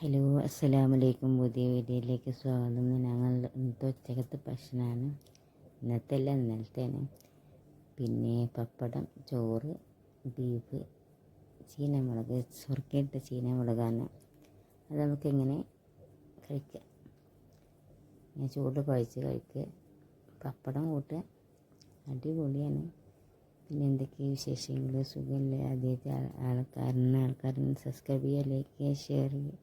Hello അസ്സലാമു അലൈക്കും പുതിയ വീഡിയോയിലേക്ക് സ്വാഗതം. ഞങ്ങൾ ഇന്നത്തെ ഉച്ചക്കത്തെ ഭക്ഷണമാണ്. ഇന്നത്തെ അല്ല ഇന്നലത്തെയാണ്. പിന്നെ പപ്പടം ചോറ് ബീഫ് ചീനമുളക് സുർക്കയിട്ട ചീനമുളകാണ്. അത് നമുക്കിങ്ങനെ കഴിക്കാം. ഇങ്ങനെ ചൂട് കുഴച്ച് കഴിക്കുക. പപ്പടം കൂട്ടുക. അടിപൊളിയാണ്. പിന്നെ എന്തൊക്കെയാണ് വിശേഷങ്ങൾ? സുഖമില്ല? ആദ്യത്തെ ആൾക്കാരിന് ആൾക്കാരിന് സബ്സ്ക്രൈബ് ചെയ്യുക ലൈക്ക് ചെയ്യുക ഷെയർ ചെയ്യുക.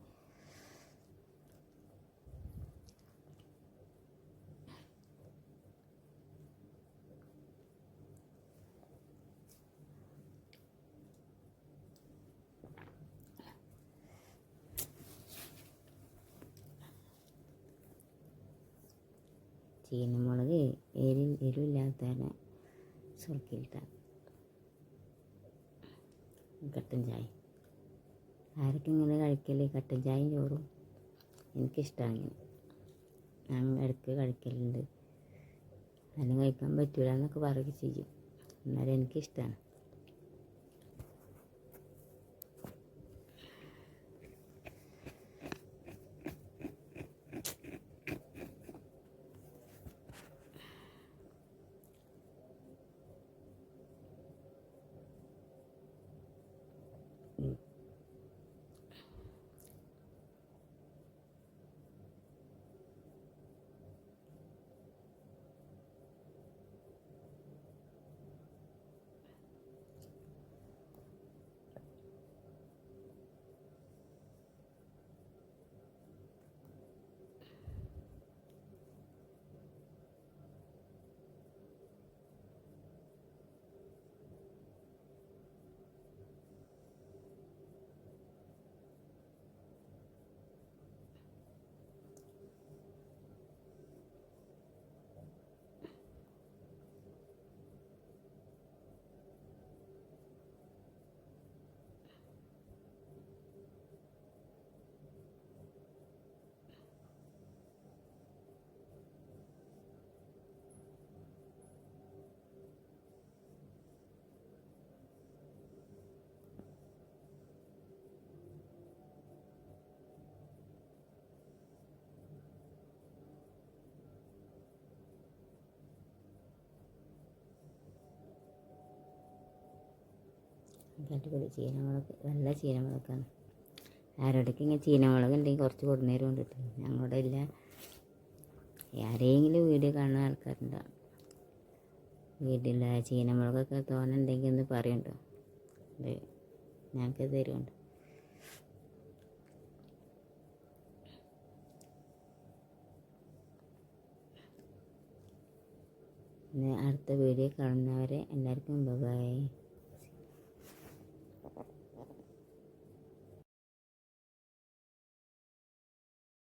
ചീനമുളക് എരി എരിവില്ലാത്തതാണ് സുറുക്കിയിട്ട കട്ടൻ ചായ. ആരൊക്കെ ഇങ്ങനെ കഴിക്കൽ കട്ടൻ ചായയും ചോറും. എനിക്കിഷ്ടമാണ് ഞാൻ ഇടയ്ക്ക് കഴിക്കലുണ്ട് അതിന് കഴിക്കാൻ പറ്റൂല എന്നൊക്കെ പറയുക ചെയ്യും. എന്നാലും എനിക്കിഷ്ടമാണ് അടിപൊളി ചീനമുളക് നല്ല ചീനമുളകാണ്. ആരോടൊക്കെ ഇങ്ങനെ ചീനമുളക് ഉണ്ടെങ്കിൽ കുറച്ച് കൊടുന്നേരം കൊണ്ടിട്ട് ഞങ്ങളുടെ ഇല്ല ആരെങ്കിലും വീഡിയോ കാണുന്ന ആൾക്കാരുണ്ടാവും വീട്ടിൽ ചീനമുളകൊക്കെ തോന്നുന്നുണ്ടെങ്കിൽ ഒന്ന് പറയുന്നുണ്ടോ ഞങ്ങൾക്ക് തരുമുണ്ട് അടുത്ത വീഡിയോ കാണുന്നവരെ എല്ലാവർക്കും Thank you.